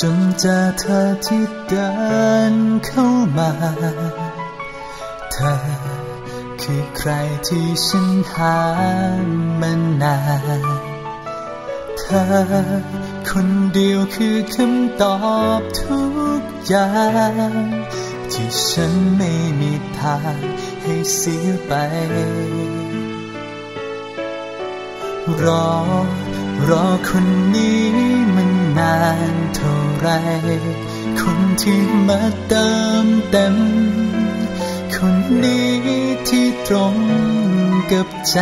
จนเจอเธอที่เดินเข้ามา เธอคือใครที่ฉันหามานานเธอคนเดียวคือคำตอบทุกอย่างที่ฉันไม่มีทางให้เสียไป รอ รอคนนี้มัน คนที่มาเติมเต็ม คนนี้ที่ตรงกับใจ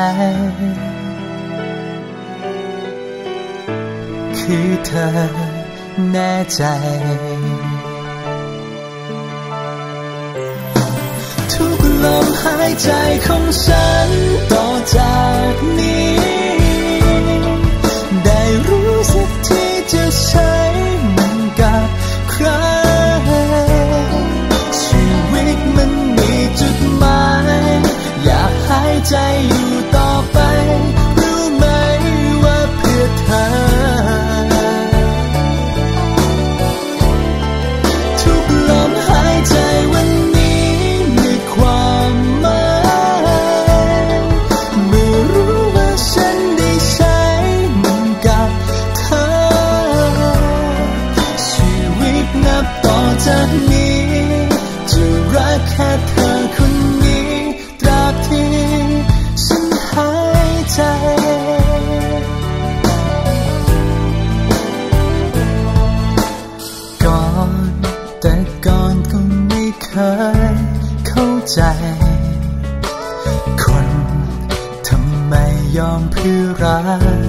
คือเธอแน่ใจทุกลมหายใจของฉันต่อจาก นับต่อจากนี้ จะรักแค่เธอคนนี้ ตราบที่ฉันหายใจก่อนแต่ก่อนก็ไม่เคยเข้าใจ คนทำไมยอมเพื่อรัก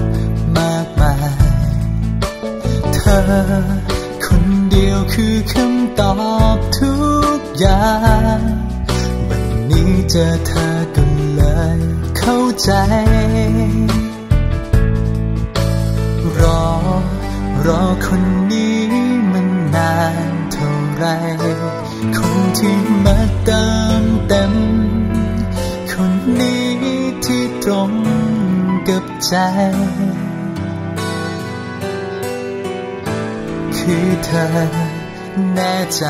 มากมาย เธอ คือคำตอบทุกอย่าง วันนี้เจอเธอก็เลยเข้าใจ รอ รอคนนี้มันนานเท่าไร คนที่มาเติมเต็ม คนนี้ที่ตรงกับใจคือเธอ แน่ใจ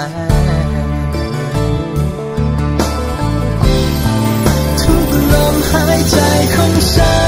ทุกลมหายใจของฉัน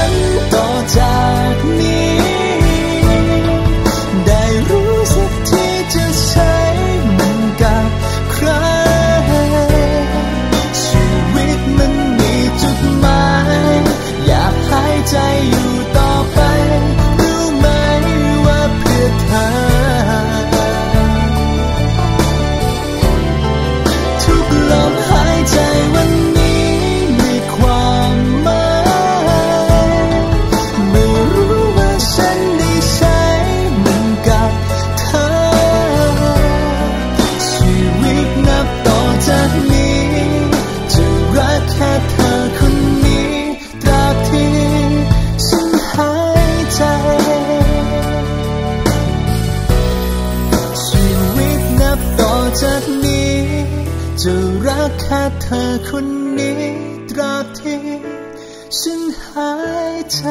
กแค่เธอคนนี้ตราบที่ฉันหายใจ